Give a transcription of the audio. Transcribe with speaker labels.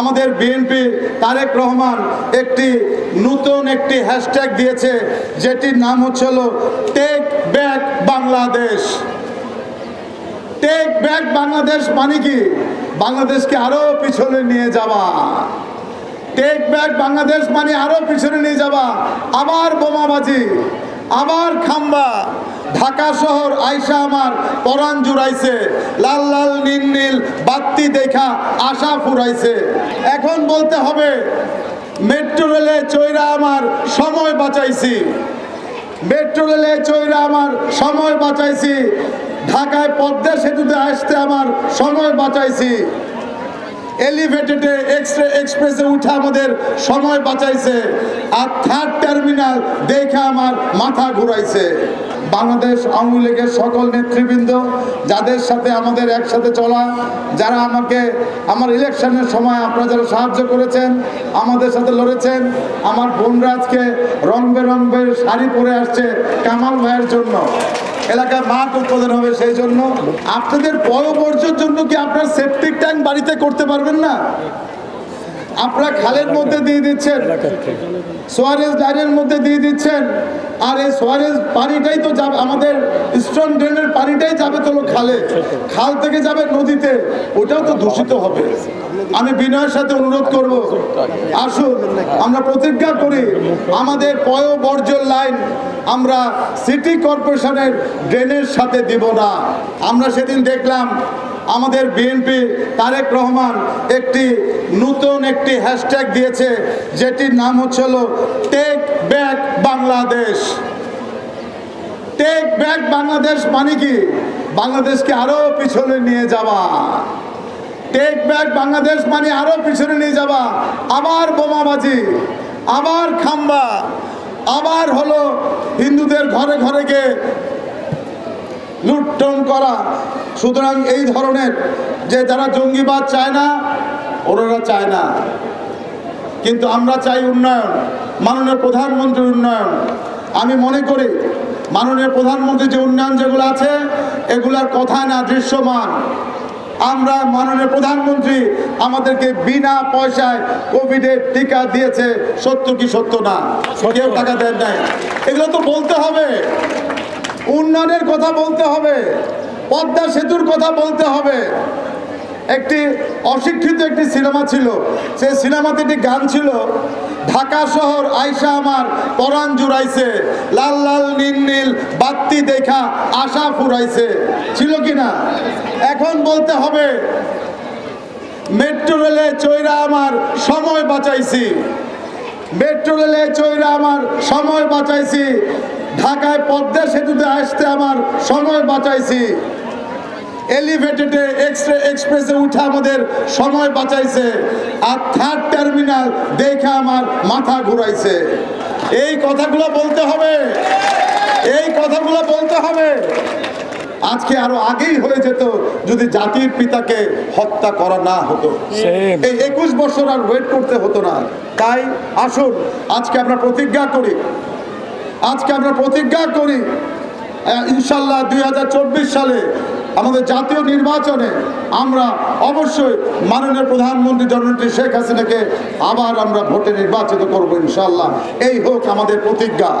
Speaker 1: আমাদের বিএনপি তারেক রহমান একটি নতুন একটি হ্যাশট্যাগ দিয়েছে, যেটির নাম হচ্ছে হলো take back Bangladesh. Take back Bangladesh মানে কি? বাংলাদেশকে আরও পিছনে নিয়ে যাওয়া। টেক ব্যাক বাংলাদেশ মানে আরও পিছনে নিয়ে যাওয়া। আবার বোমাবাজি। আবার খাম্বা। ঢাকা শহর আইসা আমার পরাণ জুড়াইছে। লাল লাল, নীল নীল বাত্তি দেখা আশা ফুরাইছে। এখন বলতে হবে, মেট্রো রেলে চৈরা আমার সময় বাঁচাইছি। মেট্রো রেলে চৈরা আমার সময় বাঁচাইছি। ঢাকায় পদ্মা সেতুতে আসতে আমার সময় বাঁচাইছি। এলিভেটেডে এক্সরে এক্সপ্রেসে উঠে আমাদের সময় বাঁচাইছে। আর থার্ড টার্মিনাল দেখে আমার মাথা ঘুরাইছে। বাংলাদেশ আওয়ামী লীগের সকল নেতৃবৃন্দ, যাদের সাথে আমাদের একসাথে চলা, যারা আমাকে আমার ইলেকশনের সময় আপনারা যারা সাহায্য করেছেন, আমাদের সাথে লড়েছেন, আমার বোনরা আজকে রং বেরঙের শাড়ি পরে আসছে কামাল ভাইয়ের জন্য। এলাকায় মাঠ উৎপাদন হবে সেই জন্য। আপনাদের পয়বর্জ্যের জন্য বাড়িতে করতে পারবেন না। আপনারা খালের মধ্যে দিয়ে দিচ্ছেন। সোয়ারেজ লাইনের মধ্যে দিয়ে দিচ্ছেন। আর এই সোয়ারেজ পানিটাই তো যাবে, আমাদের স্ট্রং ড্রেনের পানিটাই যাবে তো খালে। খাল থেকে যাবে নদীতে, ওটাও তো দূষিত হবে। আমি বিনয়ের সাথে অনুরোধ করব, আসুন, আমরা প্রতিজ্ঞা করি, আমাদের পয় বর্জ্য লাইন আমরা সিটি কর্পোরেশনের ড্রেনের সাথে দিব না। আমরা সেদিন দেখলাম আমাদের বিএনপি তারেক রহমান একটি নতুন একটি হ্যাশট্যাগ দিয়েছে, যেটির নাম হচ্ছে হলো take back Bangladesh take back Bangladesh মানে কি? বাংলাদেশকে আরও পিছনে নিয়ে যাওয়া। টেক ব্যাক বাংলাদেশ মানে আরও পিছনে নিয়ে যাওয়া। আবার বোমাবাজি, আবার খাম্বা, আবার হলো হিন্দুদের ঘরে ঘরে গিয়ে লুটটন করা। সুতরাং এই ধরনের যে যারা জঙ্গিবাদ চায় না ওনারা চায় না। কিন্তু আমরা চাই উন্নয়ন মাননীয় প্রধানমন্ত্রীর উন্নয়ন। আমি মনে করি মাননীয় প্রধানমন্ত্রী যে উন্নয়ন যেগুলো আছে এগুলার কথা না দৃশ্যমান। আমরা মাননীয় প্রধানমন্ত্রী আমাদেরকে বিনা পয়সায় কোভিডের টিকা দিয়েছে সত্য কি সত্য না? কেউ টাকা দেন নাই। এগুলো তো বলতে হবে। উন্নয়নের কথা বলতে হবে, পদ্মা সেতুর কথা বলতে হবে। একটি অশিক্ষিত একটি সিনেমা ছিল সেই সিনেমাতে একটি গান ছিল, ঢাকা শহর আইসা আমার পরাণ জুড়াইছে, লাল লাল, নীল নীল, বাত্তি দেখা আশা ফুরাইছে। ছিল কি না? এখন বলতে হবে, মেট্রো রেলে চৈরা আমার সময় বাঁচাইছি। মেট্রো রেলে চৈরা আমার সময় বাঁচাইছি। ঢাকায় পদ্মা সেতুতে আসতে আমার সময় বাঁচাইছি। এলিভেটেডে এক্সরে এক্সপ্রেসে উঠে আমাদের সময় বাঁচাইছে। আর থার্ড টার্মিনাল দেখে আমার মাথা ঘুরাইছে। এই কথাগুলো বলতে হবে। এই কথাগুলো বলতে হবে। আজকে আরও আগেই হয়ে যেত যদি জাতির পিতাকে হত্যা করা না হতো। এই একুশ বছর আর ওয়েট করতে হতো না। তাই আসুন আজকে আমরা প্রতিজ্ঞা করি আজকে আমরা প্রতিজ্ঞা করি ইনশাল্লাহ দুই হাজার চব্বিশ সালে আমাদের জাতীয় নির্বাচনে আমরা অবশ্যই মাননীয় প্রধানমন্ত্রী জননেত্রী শেখ হাসিনাকে আবার আমরা ভোটে নির্বাচিত করব ইনশাল্লাহ। এই হোক আমাদের প্রতিজ্ঞা।